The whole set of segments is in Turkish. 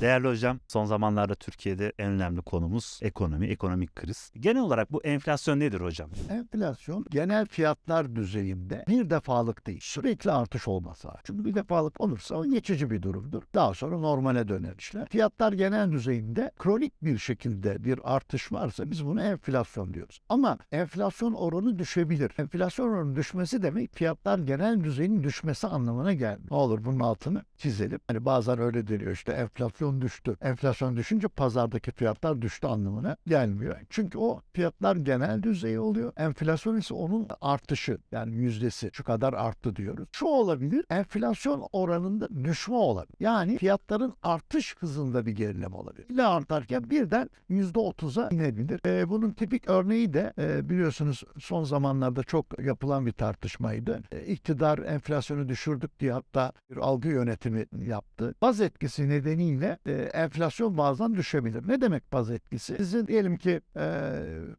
Değerli hocam, son zamanlarda Türkiye'de en önemli konumuz ekonomi, ekonomik kriz. Genel olarak bu enflasyon nedir hocam? Enflasyon genel fiyatlar düzeyinde bir defalık değil. Sürekli artış olması. Çünkü bir defalık olursa o geçici bir durumdur. Daha sonra normale döner işler. Fiyatlar genel düzeyinde kronik bir şekilde bir artış varsa biz buna enflasyon diyoruz. Ama enflasyon oranı düşebilir. Enflasyon oranı düşmesi demek fiyatlar genel düzeyin düşmesi anlamına gelmiyor. Ne olur bunun altını çizelim. Hani bazen öyle deniyor işte enflasyon düştü. Enflasyon düşünce pazardaki fiyatlar düştü anlamına gelmiyor. Çünkü o fiyatlar genel düzey oluyor. Enflasyon ise onun artışı yani yüzdesi şu kadar arttı diyoruz. Şu olabilir enflasyon oranında düşme olabilir. Yani fiyatların artış hızında bir gerileme olabilir. İlla artarken birden %30'a inebilir. Ee, bunun tipik örneği de e, biliyorsunuz son zamanlarda çok yapılan bir tartışmaydı. E, iktidar enflasyonu düşürdük diye hatta bir algı yönetimi yaptı. Baz etkisi nedeniyle e, enflasyon bazen düşebilir. Ne demek baz etkisi? Sizin diyelim ki e,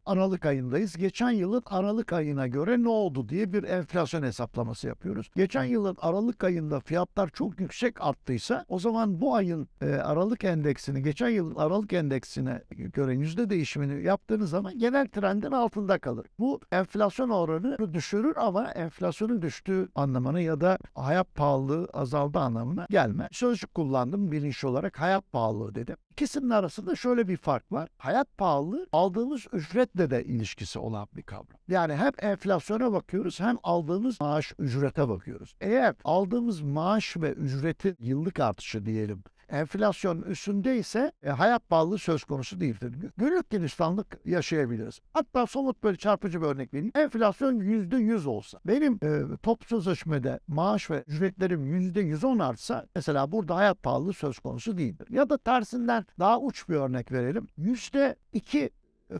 Aralık ayındayız. Geçen yılın Aralık ayına göre ne oldu diye bir enflasyon hesaplaması yapıyoruz. Geçen yılın Aralık ayında fiyatlar çok yüksek arttıysa o zaman bu ayın e, Aralık endeksini geçen yılın Aralık endeksine göre yüzde değişimini yaptığınız zaman genel trendin altında kalır. Bu enflasyon oranı düşürür ama enflasyonun düştüğü anlamına ya da hayat pahalılığı azaldı anlamına gelmez. Sözcük kullandım bilinçli olarak hayat pahalılığı dedim. İkisinin arasında şöyle bir fark var. Hayat pahalılığı aldığımız ücretle de ilişkisi olan bir kavram. Yani hem enflasyona bakıyoruz hem aldığımız maaş ücrete bakıyoruz. Eğer aldığımız maaş ve ücretin yıllık artışı diyelim enflasyonun üstündeyse e, hayat pahalılığı söz konusu değildir. Gü- Günlük gülistanlık yaşayabiliriz. Hatta somut böyle çarpıcı bir örnek vereyim. Enflasyon yüzde yüz olsa, benim e, toplu sözleşmede maaş ve ücretlerim yüzde yüz on artsa mesela burada hayat pahalılığı söz konusu değildir. Ya da tersinden daha uç bir örnek verelim. Yüzde iki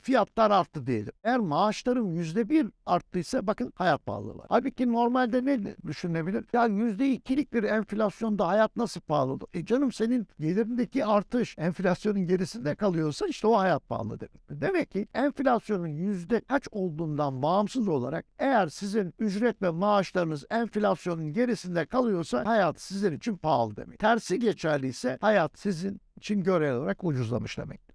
fiyatlar arttı diyelim. Eğer maaşlarım yüzde bir arttıysa bakın hayat pahalılığı. Halbuki normalde ne düşünebilir? Ya yüzde ikilik bir enflasyonda hayat nasıl pahalı? E canım senin gelirindeki artış enflasyonun gerisinde kalıyorsa işte o hayat pahalı demek. Demek ki enflasyonun yüzde kaç olduğundan bağımsız olarak eğer sizin ücret ve maaşlarınız enflasyonun gerisinde kalıyorsa hayat sizin için pahalı demek. Tersi geçerliyse hayat sizin için görel olarak ucuzlamış demek.